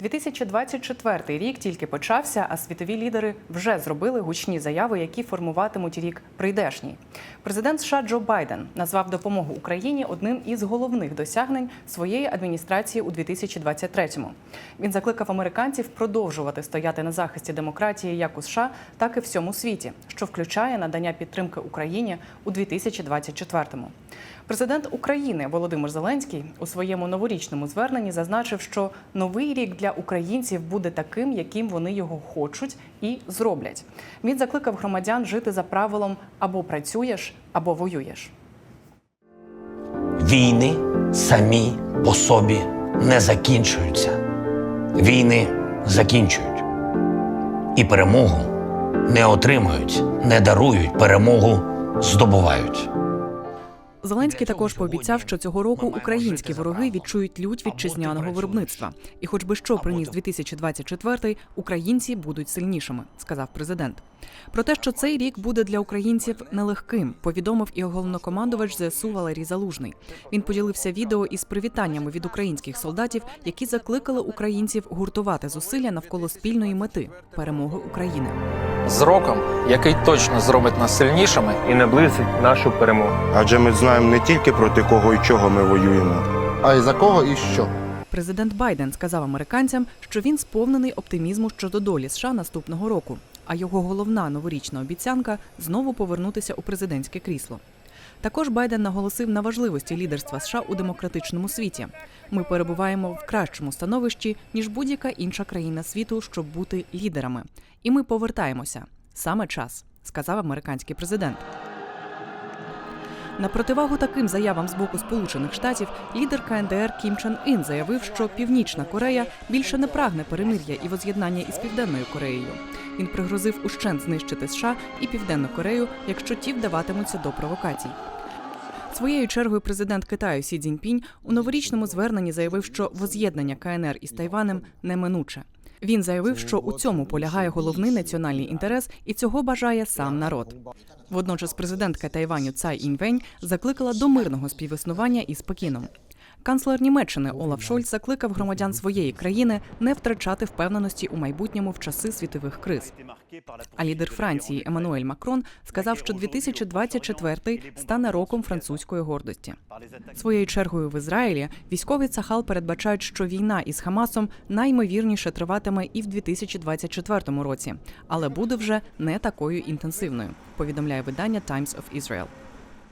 2024 рік тільки почався, а світові лідери вже зробили гучні заяви, які формуватимуть рік прийдешній. Президент США Джо Байден назвав допомогу Україні одним із головних досягнень своєї адміністрації у 2023-му. Він закликав американців продовжувати стояти на захисті демократії як у США, так і всьому світі, що включає надання підтримки Україні у 2024-му. Президент України Володимир Зеленський у своєму новорічному зверненні зазначив, що новий рік для українців буде таким, яким вони його хочуть і зроблять. Він закликав громадян жити за правилом або працюєш, або воюєш. Війни самі по собі не закінчуються. Війни закінчують. І перемогу не отримують, не дарують, перемогу здобувають. Зеленський також пообіцяв, що цього року українські вороги відчують лють вітчизняного виробництва. І, хоч би що приніс 2024, українці будуть сильнішими, сказав президент. Про те, що цей рік буде для українців нелегким, повідомив і головнокомандувач ЗСУ Валерій Залужний. Він поділився відео із привітаннями від українських солдатів, які закликали українців гуртувати зусилля навколо спільної мети перемоги України. з роком, який точно зробить нас сильнішими, і наблизить нашу перемогу. Адже ми знаємо не тільки проти кого і чого ми воюємо, А й за кого і що? Президент Байден сказав американцям, що він сповнений оптимізму щодо долі США наступного року. А його головна новорічна обіцянка знову повернутися у президентське крісло. Також Байден наголосив на важливості лідерства США у демократичному світі. Ми перебуваємо в кращому становищі ніж будь-яка інша країна світу, щоб бути лідерами. І ми повертаємося. Саме час, сказав американський президент. На противагу таким заявам з боку Сполучених Штатів лідер КНДР Кім Чен Ін заявив, що Північна Корея більше не прагне перемир'я і воз'єднання із Південною Кореєю. Він пригрозив ущент знищити США і Південну Корею, якщо ті вдаватимуться до провокацій. Своєю чергою президент Китаю Сі Цзіньпінь у новорічному зверненні заявив, що воз'єднання КНР із Тайванем неминуче. Він заявив, що у цьому полягає головний національний інтерес, і цього бажає сам народ. Водночас президентка Тайваню Цай Інвень закликала до мирного співіснування із Пекіном. Канцлер Німеччини Олаф Шольц закликав громадян своєї країни не втрачати впевненості у майбутньому в часи світових криз. А лідер Франції Еммануель Макрон сказав, що 2024 стане роком французької гордості. Своєю чергою в Ізраїлі військові Цахал передбачають, що війна із Хамасом наймовірніше триватиме і в 2024 році, але буде вже не такою інтенсивною. Повідомляє видання Times of Israel.